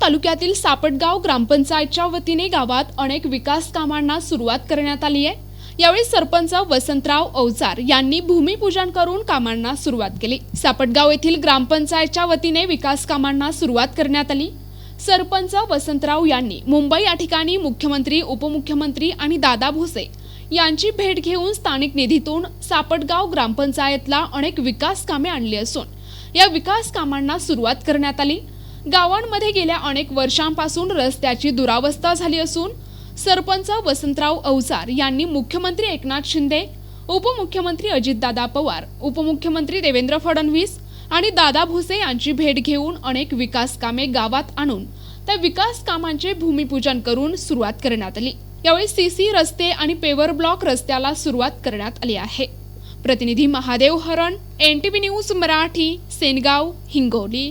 तालुक्यातील सापटगाव ग्रामपंचायतच्या वतीने गावात अनेक विकास कामांना सुरुवात करण्यात आली आहे. यावेळी सरपंच वसंतराव अवचार यांनी भूमिपूजन करून कामांना सुरुवात केली. सापटगाव येथील ग्रामपंचायतच्या वतीने विकास कामांना सुरुवात करण्यात आली. सरपंच वसंतराव यांनी मुंबई या ठिकाणी मुख्यमंत्री उपमुख्यमंत्री आणि दादा भुसे यांची भेट घेऊन स्थानिक निधीतून सापटगाव ग्रामपंचायतला अनेक विकास कामे आणली असून या विकास कामांना सुरुवात करण्यात आली. गावांमध्ये गेल्या अनेक वर्षांपासून रस्त्याची दुरावस्था झाली असून सरपंच वसंतराव अवचार यांनी मुख्यमंत्री एकनाथ शिंदे उपमुख्यमंत्री अजितदादा पवार उपमुख्यमंत्री देवेंद्र फडणवीस आणि दादा भुसे यांची भेट घेऊन अनेक विकास कामे गावात आणून त्या विकास कामांचे भूमिपूजन करून सुरुवात करण्यात आली. यावेळी सीसी रस्ते आणि पेवर ब्लॉक रस्त्याला सुरुवात करण्यात आली आहे. प्रतिनिधी Mahadev Haran N T V news Marathi Sengaon Hingoli.